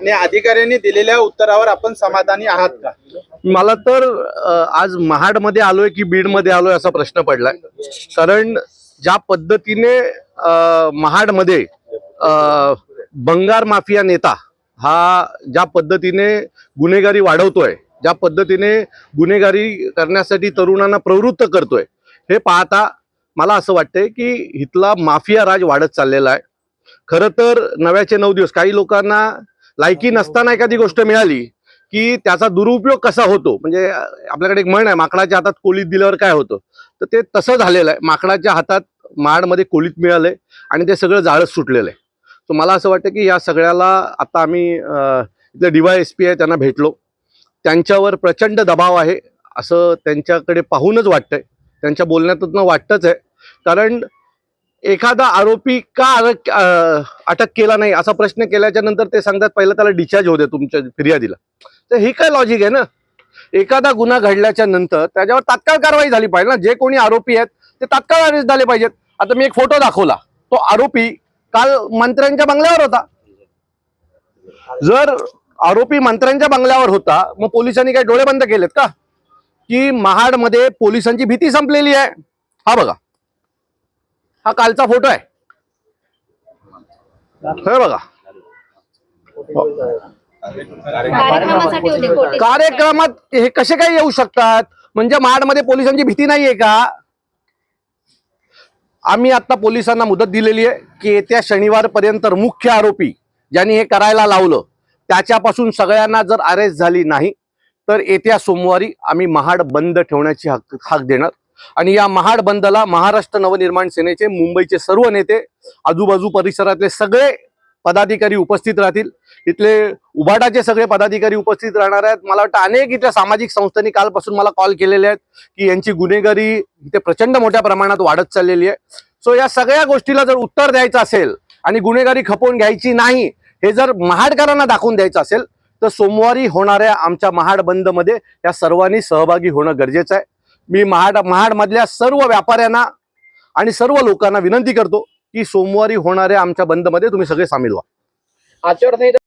आणि अधिकाऱ्यांनी दिलेल्या उत्तरावर आपण समाधानी आहात का? मला तर आज महाडमध्ये आलोय की बीडमध्ये आलोय असा प्रश्न पडलाय. कारण ज्या पद्धतीने महाडमध्ये बंगार माफिया नेता हा ज्या पद्धतीने गुन्हेगारी वाढवतोय ज्या पद्धतीने गुन्हेगारी करण्यासाठी तरुणांना प्रवृत्त करतोय हे पाहता मला असं वाटतंय की इथला माफिया राज वाढत चाललेला आहे. खरं तर नव्याचे नऊ दिवस काही लोकांना लायकी नसताना एखादी गोष्ट मिळाली की त्याचा दुरुपयोग कसा होतो? म्हणजे आपल्याकडे एक म्हण आहे माकडाच्या हातात कोलीत दिल्यावर काय होतं? तर ते तसं झालेलं आहे. माकडाच्या हातात माडमध्ये कोलीत मिळालंय आणि ते सगळं जाळच सुटलेलं आहे. तर मला असं वाटतं की या सगळ्याला आता आम्ही इथले डीवाय एस पी आहे त्यांना भेटलो. त्यांच्यावर प्रचंड दबाव आहे असं त्यांच्याकडे पाहूनच वाटतंय. त्यांच्या बोलण्यातून वाटतंच आहे. कारण एखादा आरोपी का अटक अटक केला नाही असा प्रश्न केल्याच्यानंतर ते सांगतात पहिलं त्याला डिस्चार्ज होऊ दे तुमच्या फिर्यादीला. तर ही काय लॉजिक आहे ना? एखादा गुन्हा घडल्याच्या नंतर त्याच्यावर तात्काळ कारवाई झाली पाहिजे ना? जे कोणी आरोपी आहेत ते तात्काळ अरेस्ट झाले पाहिजेत. आता मी एक फोटो दाखवला. तो आरोपी काल मंत्र्यांच्या बंगल्यावर होता. जर आरोपी मंत्र्यांच्या बंगल्यावर होता मग पोलिसांनी काही डोळे बंद केलेत का? की महाडमध्ये पोलिसांची भीती संपलेली आहे. हा बघा. हा कालचा फोटो आहे. हे बघा. कार्यक्रमात हे कसे काय येऊ शकतात? म्हणजे महाडमध्ये पोलिसांची भीती नाहीये का? आम्ही आता पोलिसांना मुदत दिलेली आहे की येत्या शनिवारपर्यंत मुख्य आरोपी ज्यांनी हे करायला लावलं त्याच्यापासून सगळ्यांना जर अरेस्ट झाली नाही तर येत्या सोमवारी आम्ही महाड बंद ठेवण्याची हक हाक देणार. आणि या महाड बंदला महाराष्ट्र नवनिर्माण सेनेचे मुंबईचे सर्व नेते आजूबाजू परिसरातले सगळे पदाधिकारी उपस्थित राहतील. इथले उबाटाचे सगळे पदाधिकारी उपस्थित राहणार आहेत. मला वाटतं अनेक इथल्या सामाजिक संस्थांनी कालपासून मला कॉल केलेले आहेत की यांची गुन्हेगारी इथे प्रचंड मोठ्या प्रमाणात वाढत चाललेली आहे. सो या सगळ्या गोष्टीला जर उत्तर द्यायचं असेल आणि गुन्हेगारी खपवून घ्यायची नाही हे जर महाडकरांना दाखवून द्यायचं असेल तर सोमवारी होणाऱ्या आमच्या महाड बंदमध्ये या सर्वांनी सहभागी होणं गरजेचं आहे. मी महाड महाडमधल्या सर्व व्यापाऱ्यांना आणि सर्व लोकांना विनंती करतो की सोमवारी होणाऱ्या आमच्या बंदमध्ये तुम्ही सगळे सामील व्हा. आचारसंहिता